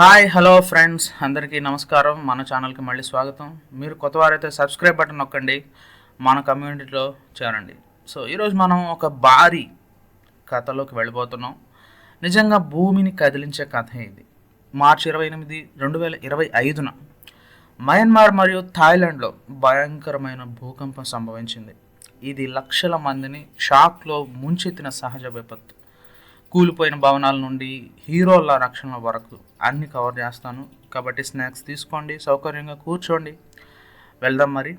Hi hello friends. అందరికీ నమస్కారం. మన ఛానల్కి మళ్ళీ స్వాగతం. మీరు కొత్త వారైతే సబ్స్క్రైబ్ బటన్ నొక్కండి. మన కమ్యూనిటీలో చేరండి. సో ఈరోజు మనం ఒక భారీ కథలోకి వెళ్ళిపోతున్నాం నిజంగా భూమిని కదిలించే కథ ఇది. మార్చి ఇరవై ఎనిమిది రెండు వేల ఇరవై ఐదున మయన్మార్ మరియు థాయిలాండ్లో భయంకరమైన భూకంపం సంభవించింది. ఇది లక్షల మందిని షాక్లో ముంచెత్తిన సహజ విపత్తు. కూలిపోయిన భవనాల నుండి హీరోల రక్షణ వరకు అన్నీ కవర్ చేస్తాను. కాబట్టి స్నాక్స్ తీసుకోండి సౌకర్యంగా కూర్చోండి. వెళ్దాం మరి.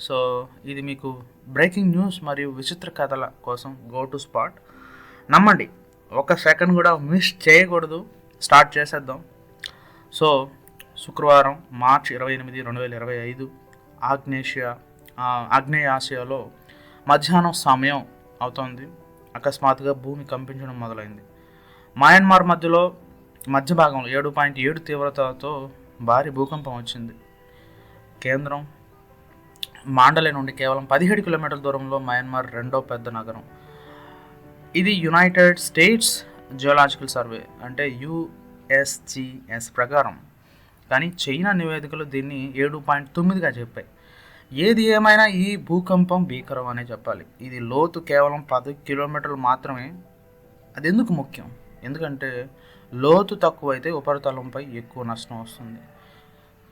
సో ఇది మీకు బ్రేకింగ్ న్యూస్ మరియు విచిత్ర కథల కోసం గో టు స్పాట్ నమ్మండి ఒక సెకండ్ కూడా మిస్ చేయకూడదు. స్టార్ట్ చేసేద్దాం. సో శుక్రవారం మార్చి ఇరవై ఎనిమిది రెండు వేల ఇరవై ఐదు ఆగ్నేషియా ఆగ్నేయాసియాలో మధ్యాహ్నం సమయం అవుతుంది. అకస్మాత్తుగా భూమి కంపించడం మొదలైంది. మయన్మార్ మధ్యలో మధ్య భాగంలో ఏడు పాయింట్ ఏడు తీవ్రతతో భారీ భూకంపం వచ్చింది. కేంద్రం మాండలే నుండి కేవలం పదిహేడు కిలోమీటర్ల దూరంలో మయన్మార్ రెండో పెద్ద నగరం. ఇది యునైటెడ్ స్టేట్స్ జియోలాజికల్ సర్వే అంటే యుఎస్జిఎస్ ప్రకారం. కానీ చైనా నివేదికలు దీన్ని ఏడు పాయింట్ తొమ్మిదిగా చెప్పాయి. ఏది ఏమైనా ఈ భూకంపం భీకరం అనే చెప్పాలి. ఇది లోతు కేవలం పది కిలోమీటర్లు మాత్రమే. అది ఎందుకు ముఖ్యం? ఎందుకంటే లోతు తక్కువైతే ఉపరితలంపై ఎక్కువ నష్టం వస్తుంది.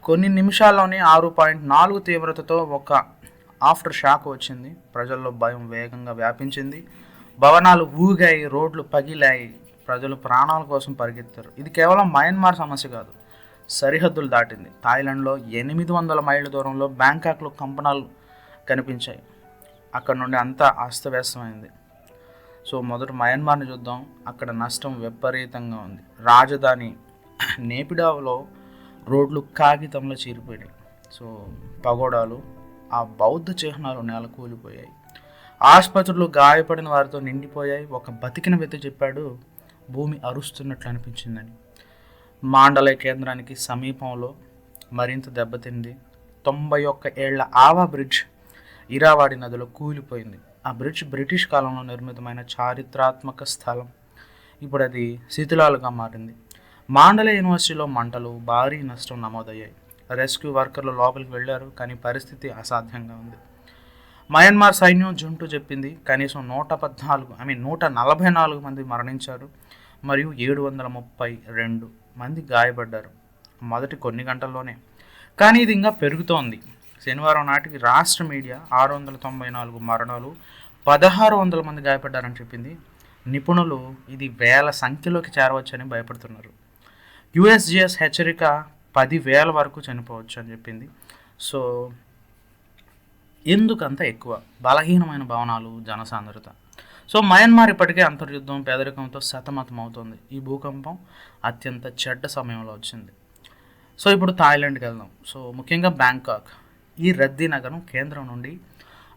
కొన్ని నిమిషాల్లోనే ఆరు పాయింట్ నాలుగు తీవ్రతతో ఒక ఆఫ్టర్ షాక్ వచ్చింది. ప్రజల్లో భయం వేగంగా వ్యాపించింది. భవనాలు ఊగాయి రోడ్లు పగిలాయి. ప్రజలు ప్రాణాల కోసం పరిగెత్తారు. ఇది కేవలం మయన్మార్ సమస్య కాదు. సరిహద్దులు దాటింది. థాయిలాండ్లో ఎనిమిది వందల మైళ్ళ దూరంలో బ్యాంకాక్లో కంపనాలు కనిపించాయి. అక్కడ నుండి అంతా అస్తవ్యస్తమైంది. సో మొదట మయన్మార్ని చూద్దాం. అక్కడ నష్టం విపరీతంగా ఉంది. రాజధాని నేపిడాలో రోడ్లు కాగితంలో చీరిపోయాయి సో పగోడాలు ఆ బౌద్ధ చిహ్నాలు నేల కూలిపోయాయి. ఆసుపత్రులు గాయపడిన వారితో నిండిపోయాయి. ఒక బతికిన వ్యక్తి చెప్పాడు భూమి అరుస్తున్నట్లు అనిపించిందని. మాండలయ కేంద్రానికి సమీపంలో మరింత దెబ్బతింది. తొంభై ఒక్క ఏళ్ళ ఆవా బ్రిడ్జ్ ఇరావాడి నదిలో కూలిపోయింది. ఆ బ్రిడ్జ్ బ్రిటిష్ కాలంలో నిర్మితమైన చారిత్రాత్మక స్థలం. ఇప్పుడు అది శిథిలాలుగా మారింది. మాండల యూనివర్సిటీలో మంటలు భారీ నష్టం నమోదయ్యాయి. రెస్క్యూ వర్కర్లు లోపలికి వెళ్ళారు కానీ పరిస్థితి అసాధ్యంగా ఉంది. మయన్మార్ సైన్యం జుంటు చెప్పింది కనీసం నూట పద్నాలుగు ఐ మీన్ నూట నలభై నాలుగు మంది మరణించారు మరియు ఏడు వందల ముప్పై రెండు మంది గాయపడ్డారు. మొదటి కొన్ని గంటల్లోనే. కానీ ఇది ఇంకా పెరుగుతోంది. శనివారం నాటికి రాష్ట్ర మీడియా ఆరు వందల తొంభై నాలుగు మరణాలు పదహారు వందల మంది గాయపడ్డారని చెప్పింది. నిపుణులు ఇది వేల సంఖ్యలోకి చేరవచ్చని భయపడుతున్నారు. యుఎస్జిఎస్ హెచ్చరిక పదివేల వరకు చనిపోవచ్చు అని చెప్పింది. సో ఎందుకంత ఎక్కువ? బలహీనమైన భవనాలు జనసాంద్రత. సో మయన్మార్ ఇప్పటికే అంతర్యుద్ధం పేదరికంతో సతమతం అవుతుంది. ఈ భూకంపం అత్యంత చెడ్డ సమయంలో వచ్చింది. సో ఇప్పుడు థాయిలాండ్కి వెళ్దాం. సో ముఖ్యంగా బ్యాంకాక్. ఈ రద్దీ నగరం కేంద్రం నుండి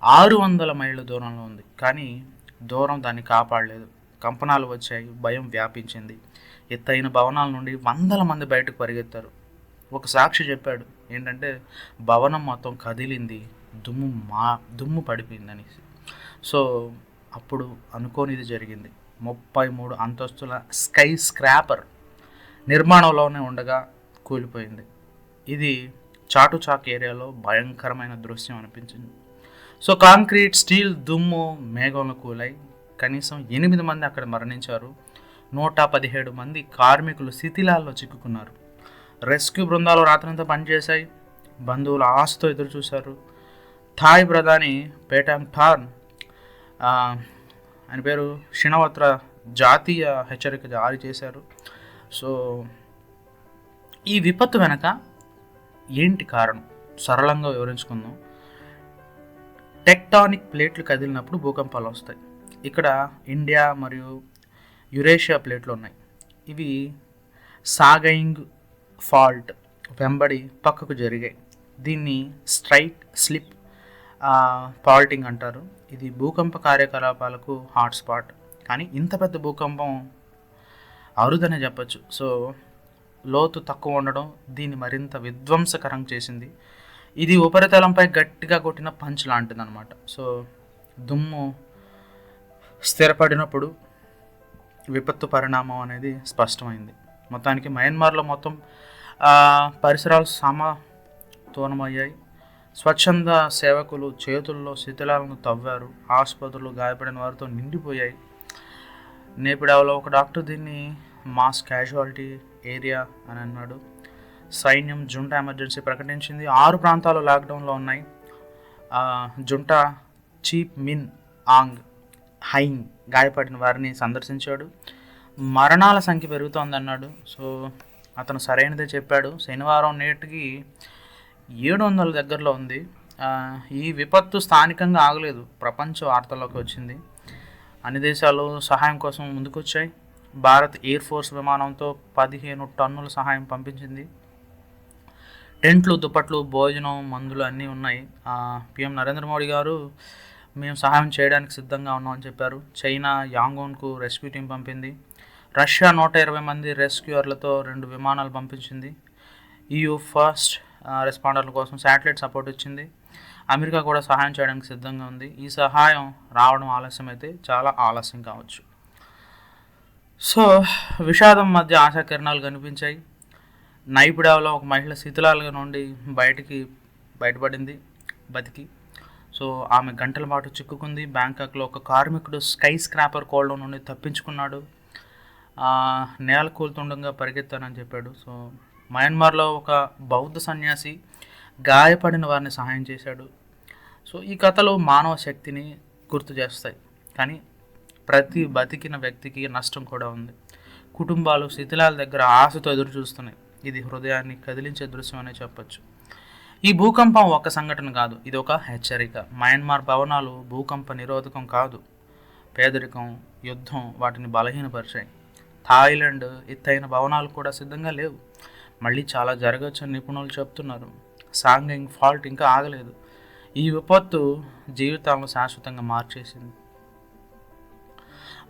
ఆరు వందల మైళ్ళ దూరంలో ఉంది. కానీ దూరం దాన్ని కాపాడలేదు. కంపనాలు వచ్చాయి భయం వ్యాపించింది. ఎత్తైన భవనాల నుండి వందల మంది బయటకు పరిగెత్తారు. ఒక సాక్షి చెప్పాడు ఏంటంటే భవనం మొత్తం కదిలింది దుమ్ము మా దుమ్ము పడిపోయింది అనేసి. సో అప్పుడు అనుకోనిది జరిగింది. ముప్పై మూడు అంతస్తుల స్కై స్క్రాపర్ నిర్మాణంలోనే ఉండగా కూలిపోయింది. ఇది చాటుచాక్ ఏరియాలో భయంకరమైన దృశ్యం అనిపించింది. సో కాంక్రీట్ స్టీల్ దుమ్ము మేఘంలో కూలాయి. కనీసం ఎనిమిది మంది అక్కడ మరణించారు. నూట పదిహేడు మంది కార్మికులు శిథిలాల్లో చిక్కుకున్నారు. రెస్క్యూ బృందాలు రాత్రంతా పనిచేశాయి. బంధువులు ఆశతో ఎదురు చూశారు థాయ్ ప్రధాని పేటాంగ్ ఠాన్ ఆయన పేరు షినవత్ర జాతీయ హెచ్చరిక జారీ చేశారు. సో ఈ విపత్తు వెనక ఏంటి కారణం? సరళంగా వివరించుకుందాం. టెక్టానిక్ ప్లేట్లు కదిలినప్పుడు భూకంపాలు వస్తాయి. ఇక్కడ ఇండియా మరియు యురేషియా ప్లేట్లు ఉన్నాయి. ఇవి సాగయింగ్ ఫాల్ట్ వెంబడి పక్కకు జరిగాయి. దీన్ని స్ట్రైట్ స్లిప్ ఫాల్టింగ్ అంటారు. ఇది భూకంప కార్యకలాపాలకు హాట్స్పాట్ కానీ ఇంత పెద్ద భూకంపం అరుదనే చెప్పచ్చు. సో లోతు తక్కువ ఉండడం దీన్ని మరింత విధ్వంసకరం చేసింది. ఇది ఉపరితలంపై గట్టిగా కొట్టిన పంచ్ లాంటిది అనమాట సో దుమ్ము స్థిరపడినప్పుడు విపత్తు పరిణామం అనేది స్పష్టమైంది. మొత్తానికి మయన్మార్లో మొత్తం పరిసరాలు సమతూనమయ్యాయి. స్వచ్ఛంద సేవకులు చేతుల్లో శిథిలాలను తవ్వారు. ఆసుపత్రులు గాయపడిన వారితో నిండిపోయాయి. నేపిడావలో ఒక డాక్టర్ దీన్ని మాస్ క్యాజువాలిటీ ఏరియా అని అన్నాడు. సైన్యం జుంటా ఎమర్జెన్సీ ప్రకటించింది. ఆరు ప్రాంతాలు లాక్డౌన్లో ఉన్నాయి. జుంట జుంటా చీప్ మిన్ ఆంగ్ హైంగ్ గాయపడిన వారిని సందర్శించాడు. మరణాల సంఖ్య పెరుగుతోందన్నాడు. సో అతను సరైనదే చెప్పాడు. శనివారం నేటికి ఏడు వందల దగ్గరలో ఉంది. ఈ విపత్తు స్థానికంగా ఆగలేదు. ప్రపంచ వార్తల్లోకి వచ్చింది. అన్ని దేశాలు సహాయం కోసం ముందుకొచ్చాయి. భారత్ ఎయిర్ ఫోర్స్ విమానంతో పదిహేను టన్నుల సహాయం పంపించింది. టెంట్లు దుప్పట్లు భోజనం మందులు అన్నీ ఉన్నాయి. పిఎం నరేంద్ర మోడీ గారు మేము సహాయం చేయడానికి సిద్ధంగా ఉన్నామని చెప్పారు. చైనా యాంగోన్కు రెస్క్యూ టీం పంపింది. రష్యా నూట ఇరవై మంది రెస్క్యూయర్లతో రెండు విమానాలు పంపించింది. ఈయూ ఫస్ట్ రెస్పాండర్ల కోసం శాటిలైట్ సపోర్ట్ ఇచ్చింది. అమెరికా కూడా సహాయం చేయడానికి సిద్ధంగా ఉంది. ఈ సహాయం రావడం ఆలస్యం అయితే చాలా ఆలస్యం కావచ్చు. సో విషాదం మధ్య ఆశాకిరణాలు కనిపించాయి. నైపుడాలో ఒక మహిళ శిథిలాలుగా నుండి బయటికి బయటపడింది బతికి. సో ఆమె గంటల పాటు చిక్కుకుంది. బ్యాంకాక్లో ఒక కార్మికుడు స్కై స్క్రాపర్ కోల్డ్ నుండి తప్పించుకున్నాడు. నేల కూలుతుండగా పరిగెత్తానని చెప్పాడు. సో మయన్మార్లో ఒక బౌద్ధ సన్యాసి గాయపడిన వారిని సహాయం చేశాడు. సో ఈ కథలు మానవ శక్తిని గుర్తు చేస్తాయి. కానీ ప్రతి బతికిన వ్యక్తికి నష్టం కూడా ఉంది. కుటుంబాలు శిథిలాల దగ్గర ఆశతో ఎదురు చూస్తున్నాయి. ఇది హృదయాన్ని కదిలించే దృశ్యం అనే చెప్పచ్చు. ఈ భూకంపం ఒక సంఘటన కాదు. ఇది ఒక హెచ్చరిక. మయన్మార్ భవనాలు భూకంప నిరోధకం కాదు. పేదరికం యుద్ధం వాటిని బలహీనపరిచాయి. థాయిలాండ్ ఎత్తైన భవనాలు కూడా సిద్ధంగా లేవు. మళ్ళీ చాలా జరగచ్చని నిపుణులు చెప్తున్నారు. సాంగింగ్ ఫాల్ట్ ఇంకా ఆగలేదు. ఈ విపత్తు జీవితాలను శాశ్వతంగా మార్చేసింది.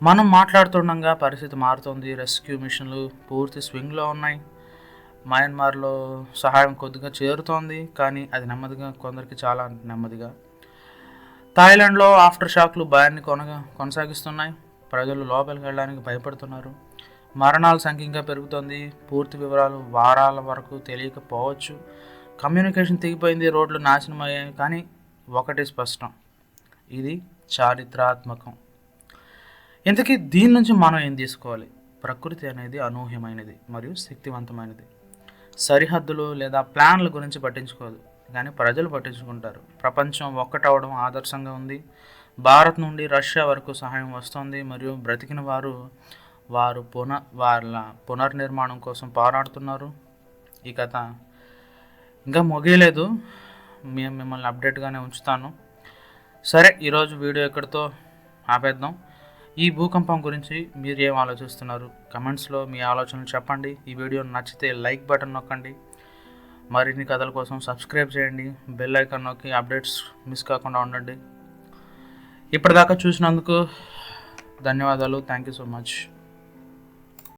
మనం మాట్లాడుతుండగా పరిస్థితి మారుతుంది. రెస్క్యూ మిషన్లు పూర్తి స్వింగ్లో ఉన్నాయి. మయన్మార్లో సహాయం కొద్దిగా చేరుతోంది కానీ అది నెమ్మదిగా కొందరికి చాలా నెమ్మదిగా. థాయిలాండ్లో ఆఫ్టర్ షాక్లు భయాన్ని కొనగా కొనసాగిస్తున్నాయి. ప్రజలు లోపలికి వెళ్ళడానికి భయపడుతున్నారు. మరణాల సంఖ్య ఇంకా పెరుగుతోంది. పూర్తి వివరాలు వారాల వరకు తెలియకపోవచ్చు. కమ్యూనికేషన్ తెగిపోయింది రోడ్లు నాశనం అయ్యాయి కానీ ఒకటి స్పష్టం. ఇది చారిత్రాత్మకం. ఇంతకీ దీని నుంచి మనం ఏం తీసుకోవాలి? ప్రకృతి అనేది అనూహ్యమైనది మరియు శక్తివంతమైనది. సరిహద్దులు లేదా ప్లాన్ల గురించి పట్టించుకోదు కానీ ప్రజలు పట్టించుకుంటారు. ప్రపంచం ఒక్కటవడం ఆదర్శంగా ఉంది. భారత్ నుండి రష్యా వరకు సహాయం వస్తుంది మరియు బ్రతికిన వారు వారు పున వాళ్ళ పునర్నిర్మాణం కోసం పోరాడుతున్నారు. ఈ కథ ఇంకా ముగియలేదు. మేము మిమ్మల్ని అప్డేట్గానే ఉంచుతాను. సరే ఈరోజు వీడియో ఇక్కడితో ఆపేద్దాం. ఈ భూకంపం గురించి మీరు ఏం ఆలోచిస్తున్నారు? కమెంట్స్లో మీ ఆలోచనలు చెప్పండి. ఈ వీడియో నచ్చితే లైక్ బటన్ నొక్కండి. మరిన్ని కథల కోసం సబ్స్క్రైబ్ చేయండి. బెల్ ఐకాన్ నొక్కి అప్డేట్స్ మిస్ కాకుండా ఉండండి. ఇప్పటిదాకా చూసినందుకు ధన్యవాదాలు. Thank you so much.